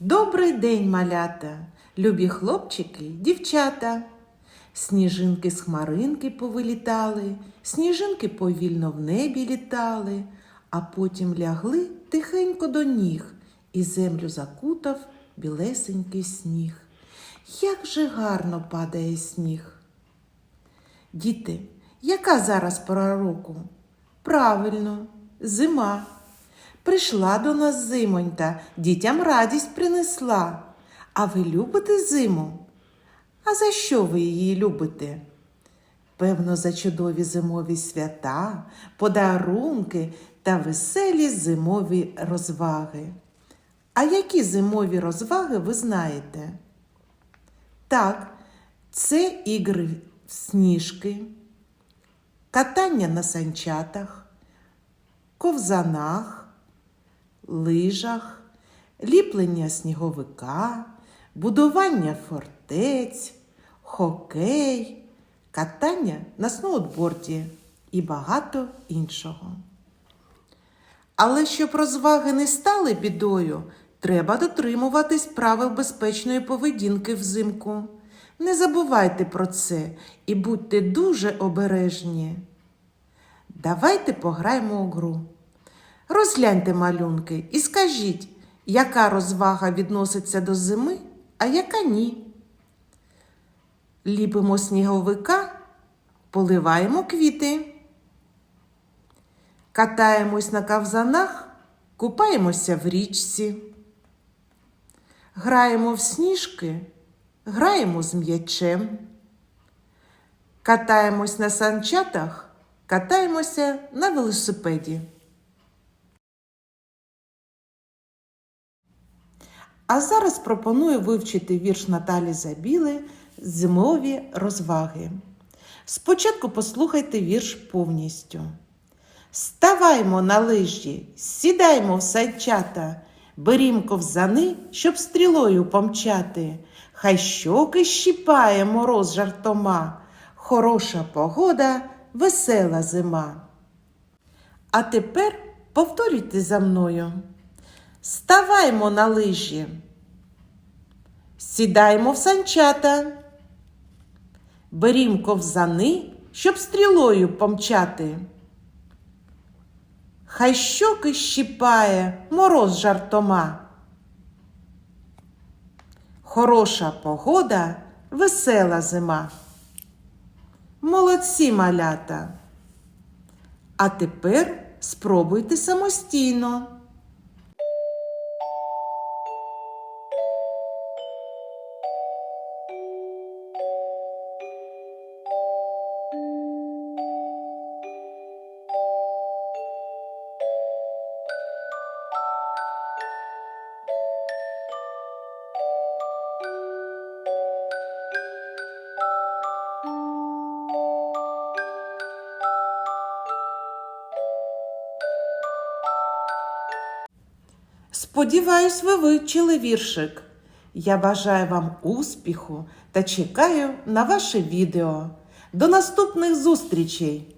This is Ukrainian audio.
Добрий день, малята, любі хлопчики, дівчата. Сніжинки з хмаринки повилітали, сніжинки повільно в небі літали, а потім лягли тихенько до ніг, і землю закутав білесенький сніг. Як же гарно падає сніг. Діти, яка зараз пора року? Правильно, зима. Прийшла до нас зимонька, дітям радість принесла. А ви любите зиму? А за що ви її любите? Певно, за чудові зимові свята, подарунки та веселі зимові розваги. А які зимові розваги ви знаєте? Так, це ігри в сніжки, катання на санчатах, ковзанах, лижах, ліплення сніговика, будування фортець, хокей, катання на сноутборді і багато іншого. Але щоб розваги не стали бідою, треба дотримуватись правил безпечної поведінки взимку. Не забувайте про це і будьте дуже обережні. Давайте пограємо у гру. Розгляньте малюнки і скажіть, яка розвага відноситься до зими, а яка ні. Ліпимо сніговика, поливаємо квіти. Катаємось на кавзанах, купаємося в річці. Граємо в сніжки, граємо з м'ячем. Катаємось на санчатах, катаємося на велосипеді. А зараз пропоную вивчити вірш Наталі Забіли Зимові розваги. Спочатку послухайте вірш повністю. Ставаймо на лижі, сідаймо в санчата, берім ковзани, щоб стрілою помчати. Хай щоки щіпає мороз жартома, хороша погода, весела зима. А тепер повторюйте за мною. Ставаймо на лижі. Сідаймо в санчата. Берім ковзани, щоб стрілою помчати. Хай щоки щіпає мороз жартома. Хороша погода, весела зима. Молодці малята. А тепер спробуйте самостійно. Сподіваюсь, ви вивчили віршик. Я бажаю вам успіху та чекаю на ваше відео. До наступних зустрічей!